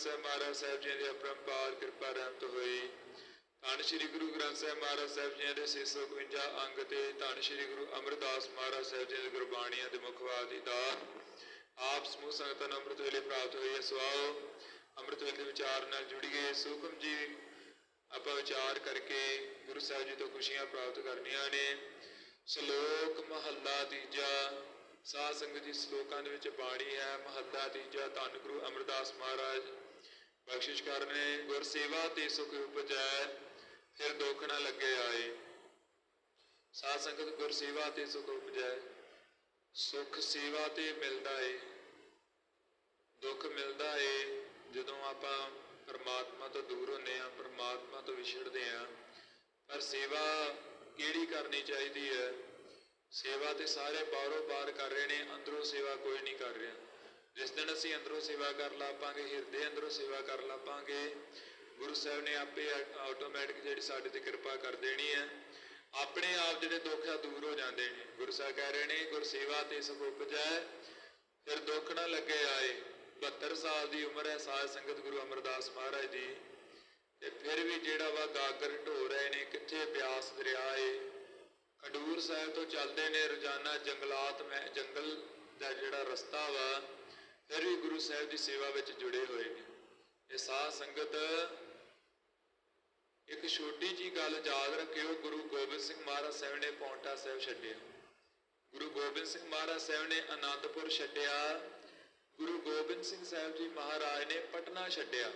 ਸਾਹਿਬ ਮਹਾਰਾਜ ਸਾਹਿਬ ਜੀ ਦੀ ਅਪਰੰਪਾਰ ਕਿਰਪਾ ਰਹਿਮਤ ਹੋਈ। ਧੰਨ ਸ਼੍ਰੀ ਗੁਰੂ ਗ੍ਰੰਥ ਸਾਹਿਬ ਮਹਾਰਾਜ ਸਾਹਿਬ ਜੀ ਦੇ 652 ਅੰਗ ਤੇ ਧੰਨ ਸ਼੍ਰੀ ਗੁਰੂ ਅਮਰਦਾਸ ਮਹਾਰਾਜ ਸਾਹਿਬ ਜੀ ਦੀ ਗੁਰਬਾਣੀਆਂ ਦੇ ਮੁਖਵਾਦ ਦੀ ਆਪ ਸਮੂਹ ਸੰਗਤਾਂ ਨੂੰ ਅੰਮ੍ਰਿਤ ਵੇਲੇ ਪ੍ਰਾਪਤ ਹੋਈ ਹੈ, ਸਵਾਓ। ਅੰਮ੍ਰਿਤ ਵੇਲੇ ਵਿਚਾਰ ਨਾਲ ਜੁੜੀਏ ਸੁਖਮ ਜੀ, ਆਪਾਂ ਵਿਚਾਰ ਕਰਕੇ ਗੁਰੂ ਸਾਹਿਬ ਜੀ ਤੋਂ ਖੁਸ਼ੀਆਂ ਪ੍ਰਾਪਤ ਕਰਨੀਆਂ ਨੇ। ਸ਼ਲੋਕ ਮਹੱਲਾ ਤੀਜਾ, ਸਾਧ ਸੰਗਤ ਜੀ ਸ਼ਲੋਕਾਂ ਦੇ ਵਿੱਚ ਬਾਣੀ ਹੈ, ਮਹੱਲਾ ਤੀਜਾ, ਧੰਨ ਗੁਰੂ ਅਮਰਦਾਸ ਮਹਾਰਾਜ। ਬਖਸ਼ਿਸ਼ ਕਰਨੇ ਗੁਰ ਸੇਵਾ ਤੇ ਸੁਖ ਉਪਜੈ, ਫਿਰ ਦੁੱਖ ਨਾ ਲੱਗੇ ਆਏ। ਸਾਧ ਸੰਗਤ ਗੁਰ ਸੇਵਾ ਤੇ ਸੁਖ ਉਪਜੈ, ਸੁਖ ਸੇਵਾ ਤੇ ਮਿਲਦਾ ਏ। ਦੁੱਖ ਮਿਲਦਾ ਏ, ਜਦੋਂ ਆਪਾਂ ਪਰਮਾਤਮਾ ਤੋਂ ਦੂਰ ਹੁੰਦੇ ਆ ਪਰਮਾਤਮਾ ਤੋਂ ਵਿਛੜਦੇ ਆ ਪਰ ਸੇਵਾ ਕਿਹੜੀ ਕਰਨੀ ਚਾਹੀਦੀ ਹੈ? ਸੇਵਾ ਤੇ ਸਾਰੇ ਬਾਹਰੋਂ ਬਾਹਰ ਕਰ ਰਹੇ ਨੇ, ਅੰਦਰੋਂ ਸੇਵਾ ਕੋਈ ਨਹੀਂ ਕਰ ਰਿਹਾ। ਜਿਸ ਦਿਨ ਅਸੀਂ ਅੰਦਰੋਂ ਸੇਵਾ ਕਰ ਲਾਪਾਂਗੇ ਹਿਰਦੇ ਅੰਦਰੋਂ ਸੇਵਾ ਕਰ ਲਾਪਾਂਗੇ ਗੁਰੂ ਸਾਹਿਬ ਨੇ ਆਪੇ ਆਟੋਮੈਟਿਕ ਜਿਹੜੀ ਸਾਡੇ ਤੇ ਕਿਰਪਾ ਕਰ ਦੇਣੀ ਹੈ। ਆਪਣੇ ਆਪ ਜਿਹੜੇ ਦੁੱਖ ਆ, ਦੂਰ ਹੋ ਜਾਂਦੇ ਨੇ। ਗੁਰੂ ਸਾਹਿਬ ਕਹਿ ਰਹੇ ਨੇ, ਗੁਰ ਸੇਵਾ ਤੇ ਸੁਖ ਉਪਜੈ, ਫਿਰ ਦੁੱਖ ਨਾ ਲੱਗੇ ਆਏ। 72 ਸਾਲ ਦੀ ਉਮਰ ਹੈ, ਸਾਧ ਸੰਗਤ ਗੁਰੂ ਅਮਰਦਾਸ ਮਹਾਰਾਜ ਦੀ ਤੇ ਫਿਰ ਵੀ ਜਿਹੜਾ ਵਾ ਗਾਗਰ ਢੋ ਰਹੇ ਨੇ, ਕਿੱਥੇ ਬਿਆਸ ਦਰਿਆ ਏ। ਖਡੂਰ ਸਾਹਿਬ ਤੋਂ ਚੱਲਦੇ ਨੇ ਰੋਜ਼ਾਨਾ ਜੰਗਲਾਤ, ਮੈਂ ਜੰਗਲ ਦਾ ਜਿਹੜਾ ਰਸਤਾ ਵਾ ਫਿਰ ਵੀ ਗੁਰੂ ਸਾਹਿਬ ਦੀ ਸੇਵਾ ਵਿੱਚ ਜੁੜੇ ਹੋਏ ਨੇ। ਇਹ ਸਾਧ ਸੰਗਤ ਇੱਕ ਛੋਟੀ ਜੀ ਗੱਲ ਯਾਦ ਰੱਖਿਓ, ਗੁਰੂ ਗੋਬਿੰਦ ਸਿੰਘ ਮਹਾਰਾਜ ਸਾਹਿਬ ਨੇ ਪੌਂਟਾ ਸਾਹਿਬ ਛੱਡਿਆ। ਗੁਰੂ ਗੋਬਿੰਦ ਸਿੰਘ ਮਹਾਰਾਜ ਸਾਹਿਬ ਨੇ ਅਨੰਦਪੁਰ ਛੱਡਿਆ। ਗੁਰੂ ਗੋਬਿੰਦ ਸਿੰਘ ਸਾਹਿਬ ਜੀ ਮਹਾਰਾਜ ਨੇ ਪਟਨਾ ਛੱਡਿਆ।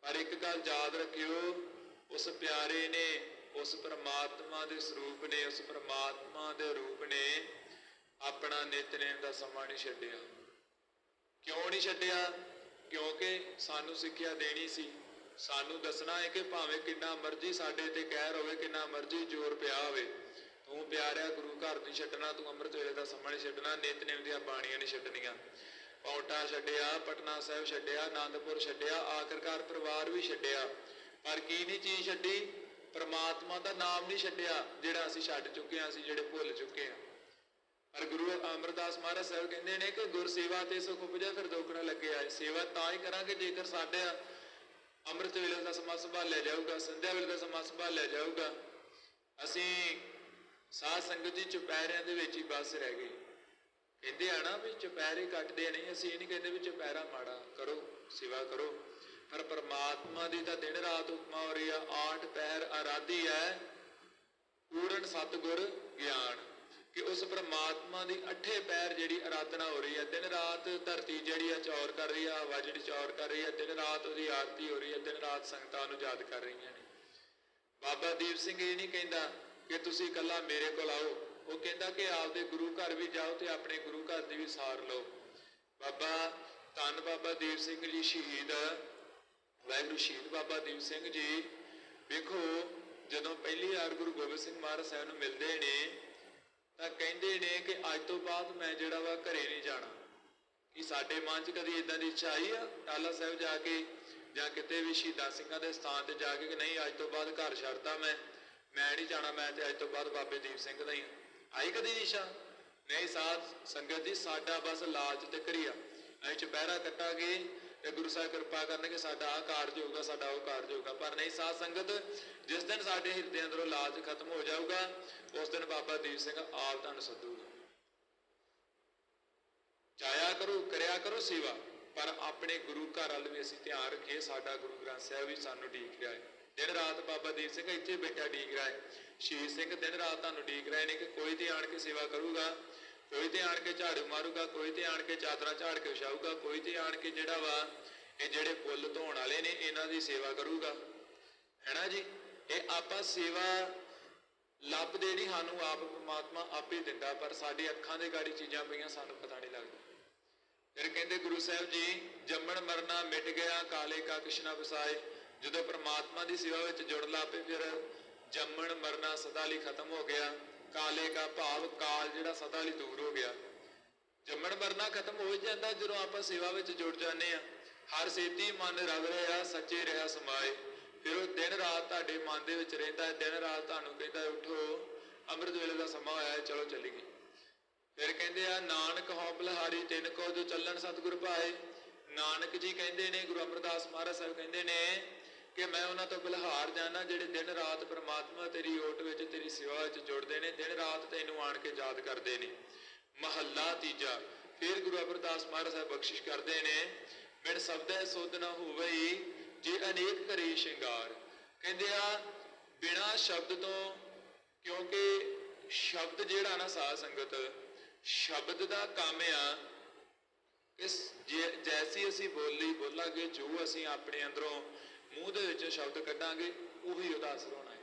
ਪਰ ਇੱਕ ਗੱਲ ਯਾਦ ਰੱਖਿਓ, ਉਸ ਪਿਆਰੇ ਨੇ, ਉਸ ਪਰਮਾਤਮਾ ਦੇ ਸਰੂਪ ਨੇ, ਉਸ ਪਰਮਾਤਮਾ ਦੇ ਰੂਪ ਨੇ ਆਪਣਾ ਨਿਤਨੇਮ ਦਾ ਸਮਾਂ ਨਹੀਂ ਛੱਡਿਆ। ਕਿਉਂ ਨਹੀਂ ਛੱਡਿਆ? ਕਿਉਂਕਿ ਸਾਨੂੰ ਸਿੱਖਿਆ ਦੇਣੀ ਸੀ। ਸਾਨੂੰ ਦੱਸਣਾ ਹੈ ਕਿ ਭਾਵੇਂ ਕਿੰਨਾ ਮਰਜ਼ੀ ਸਾਡੇ ਤੇ ਕਹਿਰ ਹੋਵੇ, ਕਿੰਨਾ ਮਰਜ਼ੀ ਜ਼ੋਰ ਪਿਆ ਹੋਵੇ। ਤੂੰ ਪਿਆਰਿਆ ਗੁਰੂ ਘਰ ਨਹੀਂ ਛੱਡਣਾ, ਤੂੰ ਅੰਮ੍ਰਿਤ ਵੇਲੇ ਦਾ ਸਮਾਂ ਨਹੀਂ ਛੱਡਣਾ ਨਿਤਨੇਮ ਦੀਆਂ ਬਾਣੀਆਂ ਨਹੀਂ ਛੱਡਣੀਆਂ। ਪੌਂਟਾ ਛੱਡਿਆ, ਪਟਨਾ ਸਾਹਿਬ ਛੱਡਿਆ, ਆਨੰਦਪੁਰ ਛੱਡਿਆ, ਆਖਰਕਾਰ ਪਰਿਵਾਰ ਵੀ ਛੱਡਿਆ। ਪਰ ਕੀ ਨਹੀਂ ਚੀਜ਼ ਛੱਡੀ? ਪਰਮਾਤਮਾ ਦਾ ਨਾਮ ਨਹੀਂ ਛੱਡਿਆ, ਜਿਹੜਾ ਅਸੀਂ ਛੱਡ ਚੁੱਕੇ ਹਾਂ, ਅਸੀਂ ਜਿਹੜੇ ਭੁੱਲ ਚੁੱਕੇ ਹਾਂ। ਪਰ ਗੁਰੂ ਅਮਰਦਾਸ ਮਹਾਰਾਜ ਸਾਹਿਬ ਕਹਿੰਦੇ ਨੇ ਕਿ ਗੁਰ ਸੇਵਾ ਤੇ ਸੁਖ ਉਪਜੇ, ਫਿਰ ਦੁੱਖ ਨਾ ਲੱਗੇ। ਆਏ ਸੇਵਾ ਤਾਂ ਹੀ ਕਰਾਂਗੇ, ਜੇਕਰ ਸਾਡੇ ਅੰਮ੍ਰਿਤ ਵੇਲੇ ਦਾ ਸਮਾਂ ਸੰਭਾਲਿਆ ਜਾਊਗਾ, ਸੰਧਿਆ ਵੇਲੇ ਦਾ ਸਮਾਂ ਸੰਭਾਲਿਆ ਜਾਊਗਾ, ਅਸੀਂ ਸਾਧ ਸੰਗਤ ਜੀ ਚੁਪਹਿਰਿਆਂ ਦੇ ਵਿੱਚ ਹੀ ਬਸ ਰਹਿ ਗਏ। ਕਹਿੰਦੇ ਆ ਨਾ ਵੀ ਚੁਪਹਿਰੇ ਕੱਟਦੇ ਨਹੀਂ, ਅਸੀਂ ਇਹ ਨਹੀਂ ਕਹਿੰਦੇ ਵੀ ਚੁਪਹਿਰਾ ਮਾੜਾ ਕਰੋ, ਸੇਵਾ ਕਰੋ। ਪਰ ਪਰਮਾਤਮਾ ਦੀ ਤਾਂ ਦਿਨ ਰਾਤ ਉਪਮਾ ਹੋ ਰਹੀ ਆ, ਆਠ ਪਹਿਰ ਆਰਾਧੀ ਹੈ, ਪੂਰਨ ਸਤਗੁਰ ਗਿਆਨ। ਕਿ ਉਸ ਪ੍ਰਮਾਤਮਾ ਦੀ ਅੱਠੇ ਪੈਰ ਜਿਹੜੀ ਆਰਾਧਨਾ ਹੋ ਰਹੀ ਹੈ, ਦਿਨ ਰਾਤ ਧਰਤੀ ਜਿਹੜੀ ਆ ਚੌਰ ਕਰ ਰਹੀ ਆ ਹਵਾ ਜਿਹੜੀ ਚੌਰ ਕਰ ਰਹੀ ਹੈ, ਦਿਨ ਰਾਤ ਉਹਦੀ ਆਰਤੀ ਹੋ ਰਹੀ ਹੈ, ਦਿਨ ਰਾਤ ਸੰਗਤਾਂ ਨੂੰ ਯਾਦ ਕਰ ਰਹੀਆਂ ਨੇ। ਬਾਬਾ ਦੀਪ ਸਿੰਘ ਇਹ ਨਹੀਂ ਕਹਿੰਦਾ ਕਿ ਤੁਸੀਂ ਇਕੱਲਾ ਮੇਰੇ ਕੋਲ ਆਓ, ਉਹ ਕਹਿੰਦਾ ਕਿ ਆਪਦੇ ਗੁਰੂ ਘਰ ਵੀ ਜਾਓ ਤੇ ਆਪਣੇ ਗੁਰੂ ਘਰ ਦੀ ਵੀ ਸਾਰ ਲਓ। ਬਾਬਾ, ਧੰਨ ਬਾਬਾ ਦੀਪ ਸਿੰਘ ਜੀ ਸ਼ਹੀਦ, ਵਾਹਿਗੁਰੂ ਸ਼ਹੀਦ ਬਾਬਾ ਦੀਪ ਸਿੰਘ ਜੀ। ਵੇਖੋ, ਜਦੋਂ ਪਹਿਲੀ ਵਾਰ ਗੁਰੂ ਗੋਬਿੰਦ ਸਿੰਘ ਮਹਾਰਾਜ ਸਾਹਿਬ ਨੂੰ ਮਿਲਦੇ ਨੇ ਤਾਂ ਕਹਿੰਦੇ ਨੇ ਕਿ ਅੱਜ ਤੋਂ ਬਾਅਦ ਮੈਂ ਜਿਹੜਾ ਵਾ ਘਰੇ ਨਹੀਂ ਜਾਣਾ। ਕਿ ਸਾਡੇ ਮਨ 'ਚ ਕਦੀ ਇਦਾਂ ਦੀ ਇੱਛਾ ਆਈ ਆ? ਟਾਲਾ ਸਾਹਿਬ ਜਾ ਕੇ ਜਾਂ ਕਿਤੇ ਵੀ ਸ਼ਹੀਦਾਂ ਸਿੰਘਾਂ ਦੇ ਸਥਾਨ ਤੇ ਜਾ ਕੇ ਕਿ ਨਹੀਂ, ਅੱਜ ਤੋਂ ਬਾਅਦ ਘਰ ਛੱਡਦਾ ਮੈਂ ਮੈਂ ਨਹੀਂ ਜਾਣਾ, ਮੈਂ ਤੇ ਅੱਜ ਤੋਂ ਬਾਅਦ ਬਾਬੇ ਦੀਪ ਸਿੰਘ ਦਾ ਹੀ ਆਈ ਕਦੀ ਇੱਛਾ? ਨਹੀਂ ਸਾਧ ਸੰਗਤ ਜੀ, ਸਾਡਾ ਬਸ ਲਾਲਚ ਤੇ ਕਰੀਆ ਅਸੀਂ ਚੁਪਹਿਰਾ ਕੱਟਾਂਗੇ ਤੇ ਗੁਰੂ ਸਾਹਿਬ ਕਿਰਪਾ ਕਰਨਗੇ, ਸਾਡਾ ਆਹ ਕਾਰਜ ਹੋਊਗਾ, ਸਾਡਾ ਉਹ ਕਾਰਜ ਹੋਊਗਾ। ਪਰ ਨਹੀਂ, ਸਾਧ ਸੰਗਤ, ਜਿਸ ਦਿਨ ਸਾਡੇ ਹਿਰਦੇ ਅੰਦਰੋਂ ਲਾਲਚ ਖਤਮ ਹੋ ਜਾਊਗਾ, ਉਸ ਦਿਨ ਬਾਬਾ ਦੀਪ ਸਿੰਘ ਆਪ ਤੁਹਾਨੂੰ ਸੱਦੂਗਾ। ਜਾਇਆ ਕਰੋ, ਕਰਿਆ ਕਰੋ ਸੇਵਾ, ਪਰ ਆਪਣੇ ਗੁਰੂ ਘਰ ਵੱਲ ਵੀ ਅਸੀਂ ਧਿਆਨ ਰੱਖੀਏ, ਸਾਡਾ ਗੁਰੂ ਗ੍ਰੰਥ ਸਾਹਿਬ ਵੀ ਸਾਨੂੰ ਢੀਕ ਰਿਹਾ ਹੈ। ਦਿਨ ਰਾਤ ਬਾਬਾ ਦੀਪ ਸਿੰਘ ਇੱਥੇ ਬੈਠਾ ਢੀਕ ਰਿਹਾ ਹੈ। ਸ਼ਹੀਦ ਸਿੰਘ ਦਿਨ ਰਾਤ ਤੁਹਾਨੂੰ ਢੀਕ ਰਹੇ ਨੇ ਕਿ ਕੋਈ ਤੇ ਆਣ ਕੇ ਸੇਵਾ ਕਰੂਗਾ ਕੋਈ ਤੇ ਆਣ ਕੇ ਝਾੜੂ ਮਾਰੂਗਾ, ਕੋਈ ਤੇ ਆਣ ਕੇ ਚਾਦਰਾਂ ਝਾੜ ਕੇ ਵਿਛਾਊਗਾ, ਕੋਈ ਤੇ ਆਣ ਕੇ ਜਿਹੜਾ ਵਾ ਇਹ ਜਿਹੜੇ ਫੁੱਲ ਧੋਣ ਵਾਲੇ ਨੇ, ਇਹਨਾਂ ਦੀ ਸੇਵਾ ਕਰੂਗਾ। ਹੈਨਾ ਜੀ? ਇਹ ਆਪਾਂ ਸੇਵਾ ਲੱਭਦੇ ਨਹੀਂ, ਸਾਨੂੰ ਆਪ ਪਰਮਾਤਮਾ ਆਪੇ ਦਿੰਦਾ, ਪਰ ਸਾਡੇ ਅੱਖਾਂ ਦੇ ਗਾੜੀ ਚੀਜ਼ਾਂ ਪਈਆਂ, ਸਾਨੂੰ ਪਤਾ ਨਹੀਂ ਲੱਗਦਾ। ਫਿਰ ਕਹਿੰਦੇ ਗੁਰੂ ਸਾਹਿਬ ਜੀ, ਜੰਮਣ ਮਰਨਾ ਮਿਟ ਗਿਆ, ਕਾਲੇ ਕਾ ਕਿਸ਼ਨਾ ਵਸਾਏ। ਜਦੋਂ ਪ੍ਰਮਾਤਮਾ ਦੀ ਸੇਵਾ ਵਿੱਚ ਜੁੜ ਲਾਪੇ, ਫਿਰ ਜੰਮਣ ਮਰਨਾ ਸਦਾ ਲਈ ਖਤਮ ਹੋ ਗਿਆ। ਕਾਲੇ ਕਾ ਭਾਵ ਕਾਲ ਜਿਹੜਾ ਸਦਾ ਲਈ ਦੂਰ ਹੋ ਗਿਆ। ਜੰਮਣ ਮਰਨਾ ਖਤਮ ਹੋ ਜਾਂਦਾ ਜਦੋਂ ਆਪਾਂ ਸੇਵਾ ਵਿੱਚ ਜੁੜ ਜਾਂਦੇ ਆ ਹਰ ਸੇਤੀ ਮਨ ਰਵ ਰਿਹਾ ਸੱਚੇ ਰਿਹਾ ਸਮਾਏ। ਫਿਰ ਉਹ ਦਿਨ ਰਾਤ ਤੁਹਾਡੇ ਮਨ ਦੇ ਵਿੱਚ ਰਹਿੰਦਾ ਹੈ। ਦਿਨ ਰਾਤ ਤੁਹਾਨੂੰ ਕਹਿੰਦਾ ਹੈ, ਉਠੋ ਅੰਮ੍ਰਿਤ ਵੇਲੇ ਦਾ ਸਮਾਂ ਹੋਇਆ ਹੈ ਚਲੋ ਚੱਲੀਏ। ਫਿਰ ਕਹਿੰਦੇ ਆ ਨਾਨਕ ਹਉ ਬਲਹਾਰੀ ਤਿੰਨ ਕੋ ਜੋ ਚੱਲਣ ਸਤਿਗੁਰ ਭਾਏ ਨਾਨਕ ਜੀ ਕਹਿੰਦੇ ਨੇ ਗੁਰੂ ਅਮਰਦਾਸ ਮਹਾਰਾਜ ਸਾਹਿਬ ਕਹਿੰਦੇ ਨੇ ਕਿ ਮੈਂ ਉਹਨਾਂ ਤੋਂ ਬਲਹਾਰ ਜਾਣਾ ਜਿਹੜੇ ਦਿਨ ਰਾਤ ਪ੍ਰਮਾਤਮਾ ਤੇਰੀ ਓਟ ਵਿੱਚ, ਤੇਰੀ ਸੇਵਾ ਵਿੱਚ ਜੁੜਦੇ ਨੇ, ਦਿਨ ਰਾਤ ਤੈਨੂੰ ਆਣ ਕੇ ਯਾਦ ਕਰਦੇ ਨੇ। ਮਹੱਲਾ ਤੀਜਾ, ਫਿਰ ਗੁਰੂ ਅਮਰਦਾਸ ਮਹਾਰਾਜ ਸਾਹਿਬ ਬਖਸ਼ਿਸ਼ ਕਰਦੇ ਨੇ ਮਿਣ ਸਬਦੈ ਸੁਧ ਹੋਵਈ, ਜੇ ਅਨੇਕ ਕਰੇ ਸ਼ਿੰਗਾਰ। ਕਹਿੰਦੇ ਆ, ਬਿਨਾ ਸ਼ਬਦ ਤੋਂ, ਕਿਉਂਕਿ ਸ਼ਬਦ ਜਿਹੜਾ ਨਾ ਸਾਧ ਸੰਗਤ, ਸ਼ਬਦ ਦਾ ਕੰਮ ਆ, ਇਸ ਜੈਸੀ ਅਸੀਂ ਬੋਲੀ ਬੋਲਾਂਗੇ, ਜੋ ਅਸੀਂ ਆਪਣੇ ਅੰਦਰੋਂ ਮੂੰਹ ਦੇ ਵਿੱਚੋਂ ਸ਼ਬਦ ਕੱਢਾਂਗੇ, ਉਹੀ ਉਹਦਾ ਅਸਰ ਹੋਣਾ ਹੈ।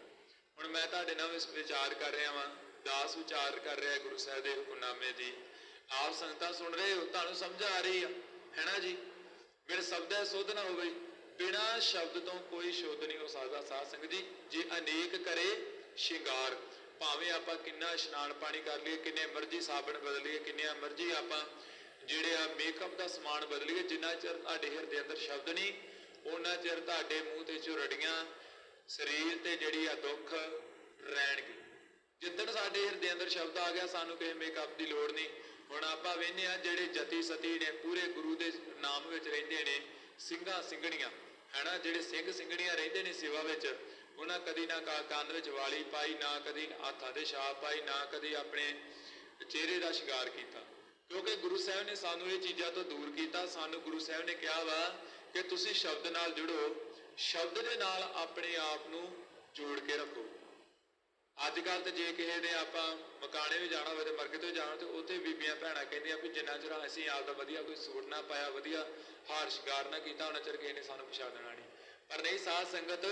ਹੁਣ ਮੈਂ ਤੁਹਾਡੇ ਨਾਲ ਇਸ ਵਿਚਾਰ ਕਰ ਰਿਹਾ ਵਾਂ, ਦਾਸ ਵਿਚਾਰ ਕਰ ਰਿਹਾ ਗੁਰੂ ਸਾਹਿਬ ਦੇ ਹੁਕਮਨਾਮੇ ਦੀ। ਆਪ ਸੰਗਤਾਂ ਸੁਣ ਰਹੇ ਹੋ, ਤੁਹਾਨੂੰ ਸਮਝ ਆ ਰਹੀ ਆ ਹੈਨਾ ਜੀ? ਮੇਰੇ ਸ਼ਬਦ ਸੁਧ ਨਾ ਹੋਵੇ, ਬਿਨਾ ਸ਼ਬਦ ਤੋਂ ਕੋਈ ਸ਼ੁੱਧ ਨਹੀਂ ਹੋ ਸਕਦਾ, ਸਾਧ ਸੰਗਤ ਜੀ, ਜੇ ਅਨੇਕ ਕਰੇ, ਸ਼ਿੰਗਾਰ। ਭਾਵੇਂ ਆਪਾਂ ਕਿੰਨਾ ਇਸ਼ਨਾਨ ਪਾਣੀ ਕਰ ਲਈਏ, ਕਿੰਨੇ ਮਰਜ਼ੀ ਸਾਬਣ ਬਦਲੀਏ ਕਿੰਨੇ ਮਰਜ਼ੀ ਆਪਾਂ ਜਿਹੜੇ ਆ ਮੇਕਅਪ ਦਾ ਸਮਾਨ ਬਦਲੀਏ ਜਿੰਨਾ ਚਿਰ ਤੁਹਾਡੇ ਹਿਰਦੇ ਅੰਦਰ ਸ਼ਬਦ ਨਹੀਂ ਉਹਨਾਂ ਚਿਰ ਤੁਹਾਡੇ ਮੂੰਹ ਤੇ ਝੁਰੜੀਆਂ ਸਰੀਰ ਤੇ ਜਿਹੜੀ ਆ ਦੁੱਖ ਰਹਿਣਗੇ। ਜਿੱਦਣ ਸਾਡੇ ਹਿਰਦੇ ਅੰਦਰ ਸ਼ਬਦ ਆ ਗਿਆ, ਸਾਨੂੰ ਕਿਸੇ ਮੇਕਅਪ ਦੀ ਲੋੜ ਨਹੀਂ। ਹੁਣ ਆਪਾਂ ਵੇਖਦੇ ਆ ਜਿਹੜੇ ਜਤੀ ਸਤੀ ਨੇ, ਪੂਰੇ ਗੁਰੂ ਦੇ ਨਾਮ ਵਿੱਚ ਰਹਿੰਦੇ ਨੇ, ਸਿੰਘਾਂ ਸਿੰਘਣੀਆਂ, ਹੈਨਾ? ਜਿਹੜੇ ਸਿੰਘ ਸਿੰਘਣੀਆਂ ਰਹਿੰਦੇ ਨੇ ਸੇਵਾ ਵਿੱਚ, ਉਹਨਾਂ ਕਦੀ ਨਾ ਕਾ- ਕੰਨ ਵਿੱਚ ਵਾਲੀ ਪਾਈ, ਨਾ ਕਦੀ ਹੱਥਾਂ ਤੇ ਛਾਪ ਪਾਈ, ਨਾ ਕਦੀ ਆਪਣੇ ਚਿਹਰੇ ਦਾ ਸ਼ਿੰਗਾਰ ਕੀਤਾ। ਕਿਉਂਕਿ ਗੁਰੂ ਸਾਹਿਬ ਨੇ ਸਾਨੂੰ ਇਹ ਚੀਜ਼ਾਂ ਤੋਂ ਦੂਰ ਕੀਤਾ। ਸਾਨੂੰ ਗੁਰੂ ਸਾਹਿਬ ਨੇ ਕਿਹਾ ਵਾ ਕਿ ਤੁਸੀਂ ਸ਼ਬਦ ਨਾਲ ਜੁੜੋ, ਸ਼ਬਦ ਦੇ ਨਾਲ ਆਪਣੇ ਆਪ ਨੂੰ ਜੋੜ ਕੇ ਰੱਖੋ। ਅੱਜ ਕੱਲ ਤੇ ਜੇ ਕਿਸੇ ਨੇ ਆਪਾਂ ਮਕਾਣੇ ਵੀ ਜਾਣਾ ਹੋਵੇ ਤੇ ਮਰਗੇ ਤੋਂ ਜਾਣਾ ਤੇ ਉੱਥੇ ਬੀਬੀਆਂ ਭੈਣਾਂ ਕਹਿੰਦੀਆਂ ਵੀ ਜਿੰਨਾ ਚਿਰ ਅਸੀਂ ਆਪ ਦਾ ਵਧੀਆ ਕੋਈ ਸੂਟ ਨਾ ਪਾਇਆ, ਵਧੀਆ ਹਾਰ ਸ਼ਿੰਗਾਰ ਨਾ ਕੀਤਾ, ਉਹਨਾਂ ਚਿਰ ਕਿਸੇ ਨੇ ਸਾਨੂੰ ਪਛਾਣਨਾ ਨਹੀਂ। ਪਰ ਨਹੀਂ, ਸਾਧ ਸੰਗਤ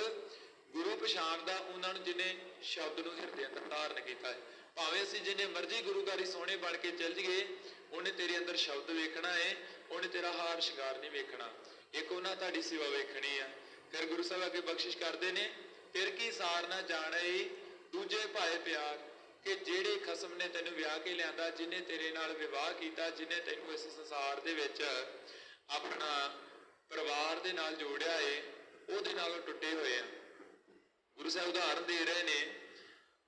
ਗੁਰੂ ਪਛਾਣਦਾ ਉਹਨਾਂ ਨੂੰ ਜਿਨੇ ਸ਼ਬਦ ਨੂੰ ਹਿਰਦੇ ਅੰਦਰ ਧਾਰਨ ਕੀਤਾ ਹੈ। ਭਾਵੇਂ ਅਸੀਂ ਜਿੰਨੇ ਮਰਜ਼ੀ ਗੁਰੂ ਘਰ ਸੋਹਣੇ ਬਣ ਕੇ ਚੱਲ ਜੀਏ ਉਹਨੇ ਤੇਰੇ ਅੰਦਰ ਸ਼ਬਦ ਵੇਖਣਾ ਹੈ, ਉਹਨੇ ਤੇਰਾ ਹਾਰ ਸ਼ਿੰਗਾਰ ਨਹੀਂ ਵੇਖਣਾ। ਇੱਕ ਉਹਨਾਂ ਤੁਹਾਡੀ ਸੇਵਾ ਵੇਖਣੀ ਆ। ਫਿਰ ਗੁਰੂ ਸਾਹਿਬ ਅੱਗੇ ਬਖਸ਼ਿਸ਼ ਕਰਦੇ ਨੇ, ਫਿਰ ਕੀ ਸਾਰ ਨਾ ਜਾਣਈ ਦੂਜੇ ਭਾਏ ਪਿਆਰ, ਕਿ ਜਿਹੜੇ ਖਸਮ ਨੇ ਤੈਨੂੰ ਵਿਆਹ ਕੇ ਲਿਆਂਦਾ, ਜਿਨੇ ਤੇਰੇ ਨਾਲ ਵਿਵਾਹ ਕੀਤਾ, ਜਿਨੇ ਤੈਨੂੰ ਇਸ ਸੰਸਾਰ ਦੇ ਵਿੱਚ ਆਪਣਾ ਪਰਿਵਾਰ ਦੇ ਨਾਲ ਜੋੜਿਆ ਏ, ਉਹਦੇ ਨਾਲੋਂ ਟੁੱਟੇ ਹੋਏ ਆ। ਗੁਰੂ ਸਾਹਿਬ ਉਦਾਹਰਨ ਦੇ ਰਹੇ ਨੇ,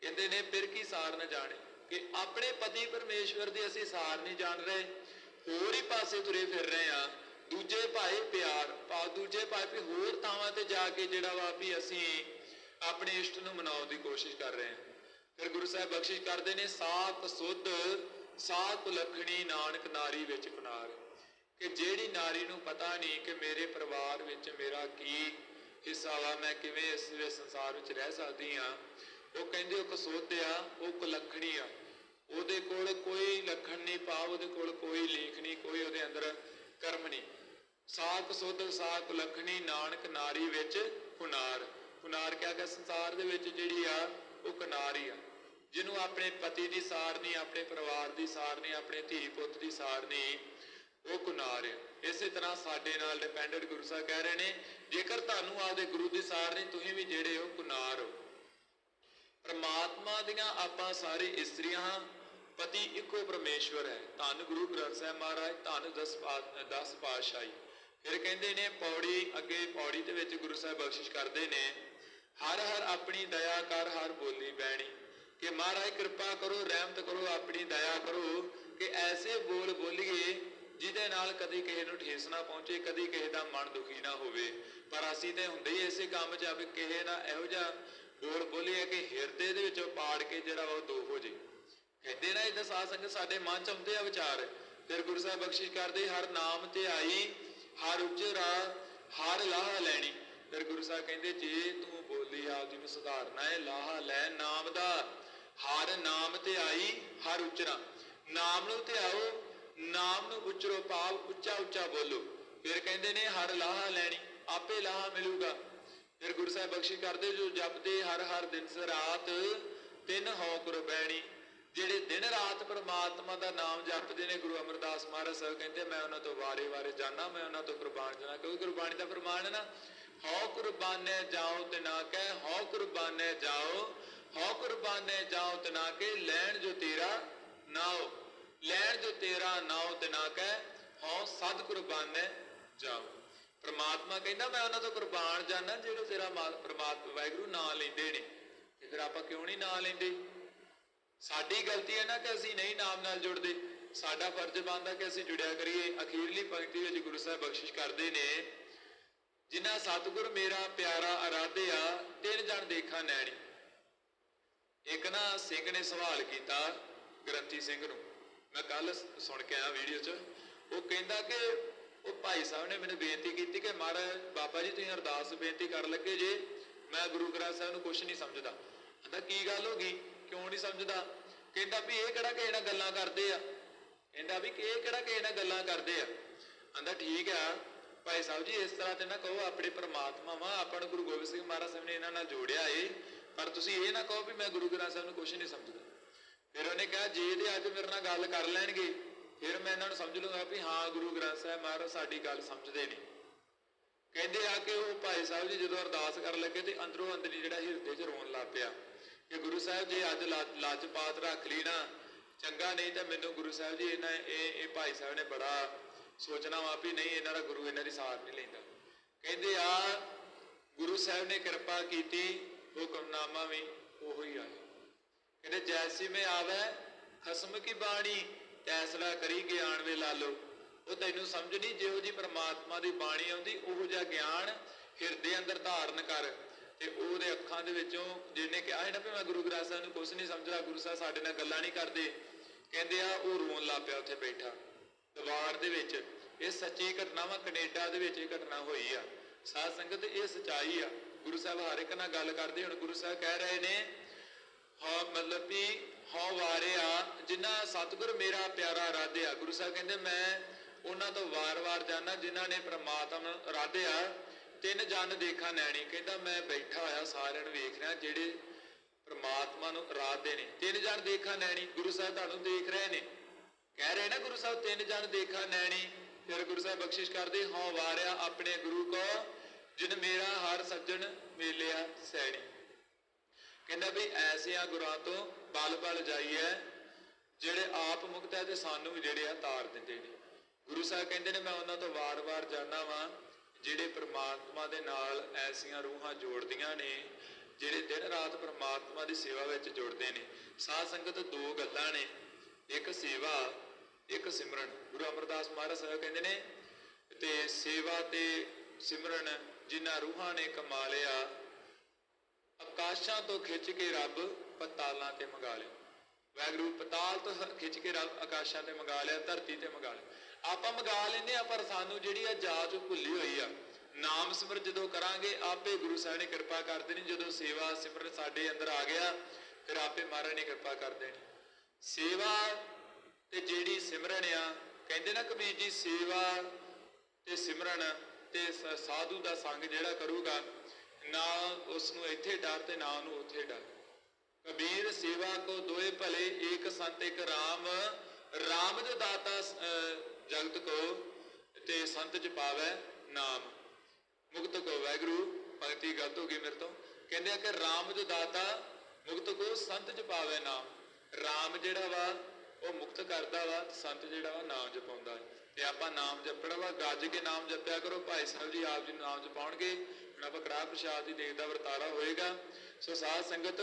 ਕਹਿੰਦੇ ਨੇ, ਫਿਰ ਕੀ ਸਾਰ ਨਾ ਜਾਣੇ ਕਿ ਆਪਣੇ ਪਤੀ ਪਰਮੇਸ਼ਵਰ ਦੀ ਅਸੀਂ ਸਾਰ ਨਹੀਂ ਜਾਣ ਰਹੇ, ਹੋਰ ਹੀ ਪਾਸੇ ਤੁਰੇ ਫਿਰ ਰਹੇ ਆ। ਦੂਜੇ ਭਾਏ ਪਿਆਰ, ਭਾਵ ਦੂਜੇ ਭਾਏ ਵੀ ਹੋਰ ਥਾਵਾਂ ਤੇ ਜਾ ਕੇ ਜਿਹੜਾ ਵਾ ਵੀ ਅਸੀਂ ਆਪਣੇ ਇਸ਼ਟ ਨੂੰ ਮਨਾਉਣ ਦੀ ਕੋਸ਼ਿਸ਼ ਕਰ ਰਹੇ ਹਾਂ। ਫਿਰ ਗੁਰੂ ਸਾਹਿਬ ਬਖਸ਼ਿਸ਼ ਕਰਦੇ ਨੇ, ਸਾਤ ਸੁੱਧ, ਸਾਤ ਲਖਣੀ ਨਾਨਕ ਨਾਰੀ ਵਿੱਚ ਕੁਨਾਰ। ਕਿ ਜਿਹੜੀ ਨਾਰੀ ਨੂੰ ਪਤਾ ਨਹੀਂ ਕਿ ਮੇਰੇ ਪਰਿਵਾਰ ਵਿੱਚ ਮੇਰਾ ਕੀ ਹਿੱਸਾ ਵਾ, ਮੈਂ ਕਿਵੇਂ ਇਸ ਸੰਸਾਰ ਵਿੱਚ ਰਹਿ ਸਕਦੀ ਆ ਉਹ ਕਹਿੰਦੇ ਉਹ ਕਸੋਧ ਆ ਉਹ ਕੁਲੱਖਣੀ ਆ। ਉਹਦੇ ਕੋਲ ਕੋਈ ਲੱਖਣ ਨਹੀਂ ਪਾਵ ਉਹਦੇ ਕੋਲ ਕੋਈ ਲੇਖ ਨਹੀਂ, ਕੋਈ ਉਹਦੇ ਅੰਦਰ ਕਰਮ ਨਹੀਂ। ਸਾਖ ਸੁਧ ਸਾਖ ਲਖਣੀ, ਨਾਨਕ ਨਾਰੀ ਵਿੱਚ ਕੁਨਾਰ। ਕੁਨਾਰ ਕਿਹਾ ਗਿਆ ਸੰਸਾਰ ਦੇ ਵਿੱਚ ਜਿਹੜੀ ਆ, ਉਹ ਕੁਨਾਰੀ ਆ। ਜਿਹਨੂੰ ਆਪਣੇ ਪਤੀ ਦੀ ਸਾਰ ਨਹੀਂ, ਆਪਣੇ ਪਰਿਵਾਰ ਦੀ ਸਾਰ ਨਹੀਂ, ਆਪਣੇ ਧੀ ਪੁੱਤ ਦੀ ਸਾਰ ਨਹੀਂ, ਉਹ ਕੁਨਾਰ ਇਸੇ ਤਰ੍ਹਾਂ ਸਾਡੇ ਨਾਲ ਡਿਪੈਂਡੈਂਟ ਗੁਰੂ ਸਾਹਿਬ ਕਹਿ ਰਹੇ ਨੇ, ਜੇਕਰ ਤੁਹਾਨੂੰ ਆਪਦੇ ਗੁਰੂ ਦੀ ਸਾਰ ਨਹੀਂ, ਤੁਸੀਂ ਵੀ ਜਿਹੜੇ ਹੋ ਕੁਨਾਰ ਹੋ। ਪਰਮਾਤਮਾ ਦੀਆਂ ਆਪਾਂ ਸਾਰੇ ਇਸਤਰੀਆਂ ਹਾਂ, ਪਤੀ ਇੱਕੋ ਪਰਮੇਸ਼ਵਰ ਹੈ। ਧੰਨ ਗੁਰੂ ਗ੍ਰੰਥ ਸਾਹਿਬ ਮਹਾਰਾਜ, ਧੰਨ ਦਸ ਪਾ- ਦਸ ਪਾਤਸ਼ਾਹੀ। ਫਿਰ ਕਹਿੰਦੇ ਨੇ ਪੌੜੀ ਅੱਗੇ ਪੌੜੀ ਦੇ ਵਿੱਚ ਗੁਰੂ ਸਾਹਿਬ ਬਖਸ਼ਿਸ਼ ਕਰਦੇ ਨੇ, ਹਰ ਹਰ ਆਪਣੀ ਦਇਆ ਕਰ, ਹਰ ਬੋਲੀ ਬੈਣੀ ਕਿ ਮਹਾਰਾਜ ਕਿਰਪਾ ਕਰੋ, ਰਹਿਮਤ ਕਰੋ, ਆਪਣੀ ਦਇਆ ਕਰੋ, ਕਿ ਐਸੇ ਬੋਲ ਬੋਲੀਏ ਜਿਹਦੇ ਨਾਲ ਕਦੀ ਕਿਸੇ ਨੂੰ ਠੇਸ ਨਾ ਪਹੁੰਚੇ, ਕਦੀ ਕਿਸੇ ਦਾ ਮਨ ਦੁਖੀ ਨਾ ਹੋਵੇ। ਪਰ ਅਸੀਂ ਤੇ ਹੁੰਦੇ ਹੀ ਇਸੇ ਕੰਮ 'ਚ ਆ ਵੀ ਕਿਸੇ ਦਾ ਇਹੋ ਜਿਹਾ ਬੋਲ ਬੋਲੀਏ ਕਿ ਹਿਰਦੇ ਦੇ ਵਿੱਚੋਂ ਪਾੜ ਕੇ ਜਿਹੜਾ ਉਹ ਦੋ ਹੋ ਜੇ। ਕਹਿੰਦੇ ਨਾ ਇਦਾਂ ਸਾਧ ਸੰਗਤ ਸਾਡੇ ਮਨ 'ਚ ਆਉਂਦੇ ਆ ਵਿਚਾਰ। ਫਿਰ ਗੁਰੂ ਸਾਹਿਬ ਬਖਸ਼ਿਸ਼ ਕਰਦੇ, ਹਰ ਨਾਮ ਤੇ ਆਈ ਹਰ ਉਚਰਾ ਹਰ ਲਾਹ ਲੈਣੀ। ਫਿਰ ਗੁਰੂ ਸਾਹਿਬ ਕਹਿੰਦੇ, ਜੇ ਤੂੰ ਬੋਲੀ ਆਪਦੀ ਨੂੰ ਸੁਧਾਰਨਾ ਹੈ ਲਾਹ ਲੈ ਨਾਮ ਦਾ। ਹਰ ਨਾਮ ਤੇ ਆਈ, ਹਰ ਉਚਰਾ ਨਾਮ ਨੂੰ ਤੇ ਆਓ, ਨਾਮ ਨੂੰ ਉਚਰੋ ਭਾਵ ਉੱਚਾ ਉੱਚਾ ਬੋਲੋ। ਫਿਰ ਕਹਿੰਦੇ ਨੇ, ਹਰ ਲਾਹ ਲੈਣੀ, ਆਪੇ ਲਾਹ ਮਿਲੂਗਾ। ਫਿਰ ਗੁਰੂ ਸਾਹਿਬ ਬਖਸ਼ਿਸ਼ ਕਰਦੇ, ਜੋ ਜਪਦੇ ਹਰ ਹਰ ਦਿਨ ਸ ਰਾਤ ਤਿੰਨ ਹਉ ਕੁਰਬੈਣੀ ਜਿਹੜੇ ਦਿਨ ਰਾਤ ਪ੍ਰਮਾਤਮਾ ਦਾ ਨਾਮ ਜਪਦੇ ਨੇ ਗੁਰੂ ਅਮਰਦਾਸ ਮਹਾਰਾਜ ਸਾਹਿਬ ਕਹਿੰਦੇ ਮੈਂ ਉਹਨਾਂ ਤੋਂ ਵਾਰੇ-ਵਾਰੇ ਜਾਣਾ ਮੈਂ ਉਹਨਾਂ ਤੋਂ ਕੁਰਬਾਨ ਜਾਣਾ ਕਿਉਂਕਿ ਗੁਰਬਾਣੀ ਦਾ ਫਰਮਾਨ ਹੈ ਨਾ, ਹਉ ਕੁਰਬਾਨੇ ਜਾਓ ਤੇ ਨਾ ਕਹਿ, ਹਉ ਕੁਰਬਾਨੇ ਜਾਓ, ਹਉ ਕੁਰਬਾਨੇ ਜਾਓ ਤੇ ਨਾ ਕਹਿ, ਲੈਣ ਜੋ ਤੇਰਾ ਨਾਉ ਲੈਣ ਜੋ ਤੇਰਾ ਨਾਉ ਤੇ ਨਾ ਕਹਿ, ਹਉ ਸਦ ਕੁਰਬਾਨੇ ਜਾਓ। ਪ੍ਰਮਾਤਮਾ ਕਹਿੰਦਾ, ਮੈਂ ਉਹਨਾਂ ਤੋਂ ਕੁਰਬਾਨ ਜਾਣਾ ਜਿਹੜੇ ਤੇਰਾ ਪ੍ਰਮਾਤਮਾ ਵਾਹਿਗੁਰੂ ਨਾਂ ਲੈਂਦੇ ਨੇ, ਤੇ ਫਿਰ ਆਪਾਂ ਕਿਉਂ ਨਹੀਂ ਨਾਂ ਲੈਂਦੇ? ਸਾਡੀ ਗਲਤੀ ਹੈ ਨਾ ਕਿ ਅਸੀਂ ਨਹੀਂ ਨਾਮ ਨਾਲ ਜੁੜਦੇ। ਸਾਡਾ ਫਰਜ਼ ਬਣਦਾ ਕਿ ਅਸੀਂ ਜੁੜਿਆ ਕਰੀਏ। ਅਖੀਰਲੀ ਪੰਕਤੀ ਵਿੱਚ ਗੁਰੂ ਸਾਹਿਬ ਬਖਸ਼ਿਸ਼ ਕਰਦੇ ਨੇ, ਜਿਨ੍ਹਾਂ ਸਤਿਗੁਰ ਮੇਰਾ ਪਿਆਰਾ ਅਰਾਧਿਆ, ਤਿੰਨ ਜਣ ਦੇਖਾ ਨੈਣੀ। ਇੱਕ ਨਾ ਸਿੰਘ ਨੇ ਸਵਾਲ ਕੀਤਾ ਗ੍ਰੰਥੀ ਸਿੰਘ ਨੂੰ। ਮੈਂ ਕੱਲ ਸੁਣ ਕੇ ਆਇਆ ਵੀਡੀਓ 'ਚ। ਉਹ ਕਹਿੰਦਾ ਕਿ ਉਹ ਭਾਈ ਸਾਹਿਬ ਨੇ ਮੈਨੂੰ ਬੇਨਤੀ ਕੀਤੀ ਕਿ ਮਹਾਰਾਜ, ਬਾਬਾ ਜੀ ਤੁਸੀਂ ਅਰਦਾਸ ਬੇਨਤੀ ਕਰ ਲੱਗੇ ਜੇ। ਮੈਂ ਗੁਰੂ ਗ੍ਰੰਥ ਸਾਹਿਬ ਨੂੰ ਕੁਝ ਨਹੀਂ ਸਮਝਦਾ। ਕਹਿੰਦਾ ਕੀ ਗੱਲ ਹੋ ਗਈ? ਕਿਉਂ ਨਹੀਂ ਸਮਝਦਾ? ਕਹਿੰਦਾ ਵੀ ਇਹ ਕਿਹੜਾ ਕਿਸੇ ਨਾਲ ਗੱਲਾਂ ਕਰਦੇ ਆ? ਕਹਿੰਦਾ ਵੀ ਇਹ ਕਿਹੜਾ ਕਿਸੇ ਨਾਲ ਗੱਲਾਂ ਕਰਦੇ ਆ? ਕਹਿੰਦਾ ਠੀਕ ਆ, ਭਾਈ ਸਾਹਿਬ ਜੀ, ਇਸ ਤਰ੍ਹਾਂ ਤੇ ਨਾ ਕਹੋ ਆਪਣੇ ਪ੍ਰਮਾਤਮਾ ਵਾ ਆਪਣ ਗੁਰੂ ਗੋਬਿੰਦ ਸਿੰਘ ਮਹਾਰਾਜ ਸਾਹਿਬ ਨੇ ਇਹਨਾਂ ਨਾਲ ਜੋੜਿਆ ਏ, ਪਰ ਤੁਸੀਂ ਇਹ ਨਾ ਕਹੋ ਵੀ ਮੈਂ ਗੁਰੂ ਗ੍ਰੰਥ ਸਾਹਿਬ ਨੂੰ ਕੁਝ ਨਹੀਂ ਸਮਝਦਾ। ਫਿਰ ਉਹਨੇ ਕਿਹਾ, ਜੇ ਤੇ ਅੱਜ ਮੇਰੇ ਨਾਲ ਗੱਲ ਕਰ ਲੈਣਗੇ, ਫਿਰ ਮੈਂ ਇਹਨਾਂ ਨੂੰ ਸਮਝ ਲੂੰਗਾ ਵੀ ਹਾਂ, ਗੁਰੂ ਗ੍ਰੰਥ ਸਾਹਿਬ ਮਹਾਰਾਜ ਸਾਡੀ ਗੱਲ ਸਮਝਦੇ ਨੇ। ਕਹਿੰਦੇ ਆ ਕਿ ਉਹ ਭਾਈ ਸਾਹਿਬ ਜੀ ਜਦੋਂ ਅਰਦਾਸ ਕਰਨ ਲੱਗੇ ਤੇ ਅੰਦਰੋਂ ਅੰਦਰੀ ਜਿਹੜਾ ਹਿਰਦੇ 'ਚ ਰੋਣ ਲੱਗ ਪਿਆ। ਕਿ ਗੁਰੂ ਸਾਹਿਬ ਜੀ ਅੱਜ ਲਾ- ਲੱਜ ਪਾਤ ਰੱਖ ਲਈ ਨਾ, ਚੰਗਾ ਨਹੀਂ ਤਾਂ ਮੈਨੂੰ ਗੁਰੂ ਸਾਹਿਬ ਜੀ ਇਹਨਾਂ ਇਹ ਇਹ ਭਾਈ ਸਾਹਿਬ ਨੇ ਬੜਾ ਸੋਚਣਾ ਵਾ ਵੀ ਨਹੀਂ ਇਹਨਾਂ ਦਾ ਗੁਰੂ ਇਹਨਾਂ ਦੀ ਸਾਥ ਨਹੀਂ ਲੈਂਦਾ। ਕਹਿੰਦੇ ਆ, ਗੁਰੂ ਸਾਹਿਬ ਨੇ ਕਿਰਪਾ ਕੀਤੀ, ਹੁਕਮਨਾਮਾ ਵੀ ਉਹੋ ਹੀ ਆਇਆ। ਕਹਿੰਦੇ, ਜੈਸੀ ਮੈਂ ਆਵੇ ਖਸਮ ਕੀ ਬਾਣੀ, ਤੈਸਲਾ ਕਰੀ ਗਿਆਨ ਵੇ ਲਾਲੋ। ਉਹ ਤੈਨੂੰ ਸਮਝ ਨਹੀਂ, ਜਿਹੋ ਜੀ ਪ੍ਰਮਾਤਮਾ ਦੀ ਬਾਣੀ ਆਉਂਦੀ, ਉਹੋ ਜਿਹਾ ਗਿਆਨ ਹਿਰਦੇ ਅੰਦਰ ਧਾਰਨ ਕਰ। ਤੇ ਉਹਦੇ ਅੱਖਾਂ ਦੇ ਵਿੱਚੋਂ ਜਿਹਨੇ ਕਿਹਾ ਹੈ ਨਾ ਵੀ ਮੈਂ ਗੁਰੂ ਗ੍ਰੰਥ ਸਾਹਿਬ ਨੂੰ ਕੁਝ ਨਹੀਂ ਸਮਝਦਾ, ਗੁਰੂ ਸਾਹਿਬ ਸਾਡੇ ਨਾਲ ਗੱਲਾਂ ਨਹੀਂ ਕਰਦੇ, ਕਹਿੰਦੇ ਆ ਉਹ ਰੋਣ ਲੱਗ ਪਿਆ ਉੱਥੇ ਬੈਠਾ। ਦੀਵਾਰ ਦੇ ਵਿੱਚ ਇਹ ਸੱਚੀ ਘਟਨਾ ਕੈਨੇਡਾ ਦੇ ਵਿੱਚ ਇਹ ਘਟਨਾ ਹੋਈ ਆ। ਸਾਧ ਸੰਗਤ, ਇਹ ਸਚਾਈ ਆ। ਗੁਰੂ ਸਾਹਿਬ ਹਰ ਇੱਕ ਨਾਲ ਗੱਲ ਕਰਦੇ, ਹੁਣ ਗੁਰੂ ਸਾਹਿਬ ਕਹਿ ਰਹੇ ਨੇ, ਹਾਂ, ਮਤਲਬ ਵੀ ਹਾਂ ਵਾਰਿਆ ਜਿਨ੍ਹਾਂ ਸਤਿਗੁਰ ਮੇਰਾ ਪਿਆਰਾ ਰਾਧਿਆ ਗੁਰੂ ਸਾਹਿਬ ਕਹਿੰਦੇ, ਮੈਂ ਉਹਨਾਂ ਤੋਂ ਵਾਰ-ਵਾਰ ਜਾਣਾ ਜਿਨ੍ਹਾਂ ਨੇ ਪ੍ਰਮਾਤਮਾ ਨੂੰ ਰਾਧਿਆ ਤਿੰਨ ਜਨ ਦੇਖਾ ਨੈਣੀ, ਕਹਿੰਦਾ ਮੈਂ ਬੈਠਾ ਹੋਇਆ ਸਾਰਿਆਂ ਨੂੰ ਵੇਖ ਰਿਹਾ ਜਿਹੜੇ ਪ੍ਰਮਾਤਮਾ ਨੂੰ ਰਾਧਦੇ ਨੇ ਤਿੰਨ ਜਨ ਦੇਖਾ ਨੈਣੀ, ਗੁਰੂ ਸਾਹਿਬ ਤੁਹਾਨੂੰ ਦੇਖ ਰਹੇ ਨੇ। ਕਹਿ ਰਹੇ ਨਾ ਗੁਰੂ ਸਾਹਿਬ, ਤਿੰਨ ਜਨ ਦੇਖਾ ਨੈਣੀ, ਫਿਰ ਗੁਰੂ ਸਾਹਿਬ ਬਖਸ਼ਿਸ਼ ਕਰਦੇ ਹਾਂ ਵਾਰਿਆ ਆਪਣੇ ਗੁਰੂ ਕੋ, ਜਿਨ ਮੇਰਾ ਹਰ ਸੱਜਣ ਮੇਲਿਆ ਸੈਣੀ। ਕਹਿੰਦਾ ਵੀ ਐਸਿਆਂ ਗੁਰਾਂ ਤੋਂ ਬਲ ਬਲ ਜਾਈਏ ਜਿਹੜੇ ਆਪ ਮੁਕਤ ਹੈ ਤੇ ਸਾਨੂੰ ਵੀ ਜਿਹੜੇ ਆ ਤਾਰ ਦਿੰਦੇ ਨੇ। ਗੁਰੂ ਸਾਹਿਬ ਕਹਿੰਦੇ ਨੇ, ਮੈਂ ਉਹਨਾਂ ਤੋਂ ਵਾਰ-ਵਾਰ ਜਾਣਾ ਵਾਂ ਜਿਹੜੇ ਪ੍ਰਮਾਤਮਾ ਦੇ ਨਾਲ ਐਸੀਆਂ ਰੂਹਾਂ ਜੋੜਦੀਆਂ ਨੇ, ਜਿਹੜੇ ਦਿਨ ਰਾਤ ਪ੍ਰਮਾਤਮਾ ਦੀ ਸੇਵਾ ਵਿੱਚ ਜੁੜਦੇ ਨੇ। ਸਾਧ ਸੰਗਤ ਦੋ ਗੱਲਾਂ ਨੇ, ਇੱਕ ਸੇਵਾ, ਇੱਕ ਸਿਮਰਨ। ਗੁਰੂ ਅਮਰਦਾਸ ਮਹਾਰਾਜ ਸਾਹਿਬ ਕਹਿੰਦੇ ਨੇ, ਤੇ ਸੇਵਾ ਤੇ ਸਿਮਰਨ ਜਿਨ੍ਹਾਂ ਰੂਹਾਂ ਨੇ ਕਮਾ ਲਿਆ ਆਕਾਸ਼ਾਂ ਤੋਂ ਖਿੱਚ ਕੇ ਰੱਬ ਪਤਾਲਾਂ ਤੇ ਮੰਗਾ ਲਿਆ। ਵੈਗਰੂ ਪਤਾਲ ਤੋਂ ਖਿੱਚ ਕੇ ਰੱਬ ਆਕਾਸ਼ਾਂ ਤੇ ਮੰਗਾ ਲਿਆ, ਧਰਤੀ ਤੇ ਮੰਗਾ ਲਿਆ। ਆਪਾਂ ਮੰਗਾ ਲੈਨੇ ਆ ਪਰ ਸਾਨੂੰ ਜਿਹੜੀ ਆ ਜਾਚ ਭੁੱਲੀ ਹੋਈ ਆ। ਨਾਮ ਸਿਮਰ ਜਦੋਂ ਕਰਾਂਗੇ, ਆਪੇ ਗੁਰੂ ਸਾਹਿਬ ਨੇ ਕਿਰਪਾ ਕਰ ਦੇਣੀ। ਜਦੋਂ ਸੇਵਾ ਸਿਮਰਨ ਸਾਡੇ ਅੰਦਰ ਆ ਗਿਆ, ਫਿਰ ਆਪੇ ਮਹਾਰਾਜ ਨੇ ਕਿਰਪਾ ਕਰ ਦੇਣੀ। ਸੇਵਾ ਤੇ ਜਿਹੜੀ ਸਿਮਰਨ ਆ, ਕਹਿੰਦੇ ਨਾ ਕਬੀਰ ਜੀ, ਸੇਵਾ ਤੇ ਸਿਮਰਨ ਤੇ ਸਾਧੂ ਦਾ ਸੰਗ ਜਿਹੜਾ ਕਰੂਗਾ, ਨਾ ਉਸ ਨੂੰ ਇੱਥੇ ਡਰ ਤੇ ਨਾ ਉਹਨੂੰ ਉੱਥੇ ਡਰ। ਕਬੀਰ ਸੇਵਾ ਕੋ ਦੋਏ ਭਲੇ, ਏਕ ਸੰਤ ਇੱਕ ਰਾਮ। ਰਾਮ ਜੋ ਦਾਤਾ ਜਗਤ ਕੋ ਤੇ ਸੰਤ ਚ ਨਾਮ। ਮੁਕਤ ਕੋ ਵੈਗਰੂ ਭਗਤੀ ਗਲਤ ਹੋ ਗਈ ਮੇਰੇ ਤੋਂ। ਕਹਿੰਦੇ ਆ ਕਿ ਰਾਮ ਜੋ ਦਾਤਾ, ਮੁਕਤ ਕੋ ਸੰਤ ਚ ਨਾਮ। ਰਾਮ ਜਿਹੜਾ ਵਾ, ਉਹ ਮੁਕਤ ਕਰਦਾ ਵਾ ਸੰਤ ਜਿਹੜਾ ਵਾ ਨਾਮ ਜਪਾਉਂਦਾ ਤੇ ਆਪਾਂ ਨਾਮ ਜਪਣਾ ਵਾ, ਗੱਜ ਕੇ ਨਾਮ ਜਪਿਆ ਕਰੋ, ਭਾਈ ਸਾਹਿਬ ਜੀ ਆਪ ਜੀ ਨਾਮ ਜਪਾਉਣਗੇ। ਹੁਣ ਆਪਾਂ ਕੜਾਹ ਪ੍ਰਸ਼ਾਦ ਦੀ ਦੇਖ ਦਾ ਵਰਤਾਰਾ ਹੋਏਗਾ। ਸੋ ਸਾਧ ਸੰਗਤ,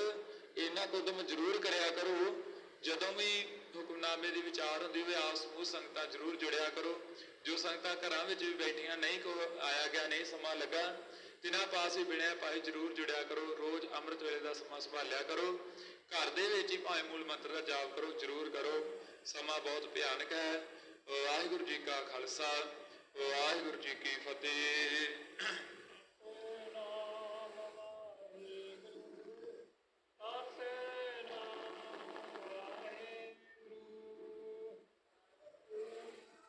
ਇਹਨਾਂ ਕਦਮ ਜ਼ਰੂਰ ਕਰਿਆ ਕਰੋ। ਜਦੋਂ ਵੀ ਹੁਕਮਨਾਮੇ ਦੀ ਵਿਚਾਰ ਹੁੰਦੀ ਹੋਵੇ ਆਪ ਸਮੂਹ ਸੰਗਤਾਂ ਜ਼ਰੂਰ ਜੁੜਿਆ ਕਰੋ। ਜੋ ਸੰਗਤਾਂ ਘਰਾਂ ਵਿੱਚ ਵੀ ਬੈਠੀਆਂ, ਨਹੀਂ ਕੋ ਆਇਆ ਗਿਆ, ਨਹੀਂ ਸਮਾਂ ਲੱਗਾ, ਤਿਨਾਂ ਪਾਸ ਹੀ ਬਿਨਿਆ ਭਾਈ ਜ਼ਰੂਰ ਜੁੜਿਆ ਕਰੋ। ਰੋਜ਼ ਅੰਮ੍ਰਿਤ ਵੇਲੇ ਦਾ ਸਮਾਂ ਸੰਭਾਲਿਆ ਕਰੋ। ਘਰ ਦੇ ਵਿੱਚ ਹੀ ਭਾਵੇਂ ਮੂਲ ਮੰਤਰ ਦਾ ਜਾਪ ਕਰੋ, ਜ਼ਰੂਰ ਕਰੋ। ਸਮਾਂ ਬਹੁਤ ਭਿਆਨਕ ਹੈ। ਵਾਹਿਗੁਰੂ ਜੀ ਕਾ ਖਾਲਸਾ, ਵਾਹਿਗੁਰੂ ਜੀ ਕੀ ਫਤਿਹ।